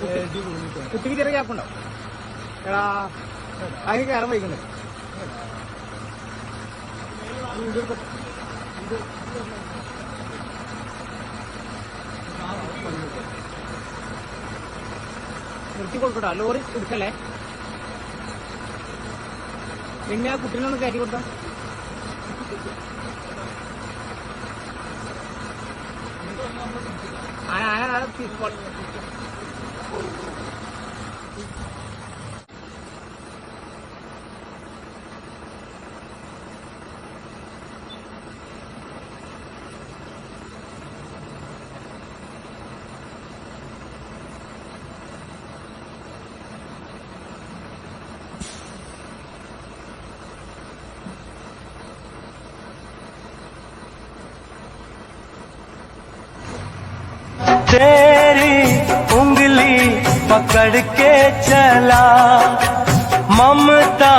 കുട്ടിക്ക് ചെറിയ ഗ്യാപ്പുണ്ടോ എടാ അതിന് കയറാൻ വൈകുന്നത് നിർത്തി കൊടുക്കട്ടോ ലോറി എടുക്കല്ലേ? പിന്നെ ആ കുട്ടീനൊന്ന് കയറ്റി കൊടുത്താ. ആന ആന ആന തീർച്ചയായും तेरी उंगली पकड़ के चला। ममता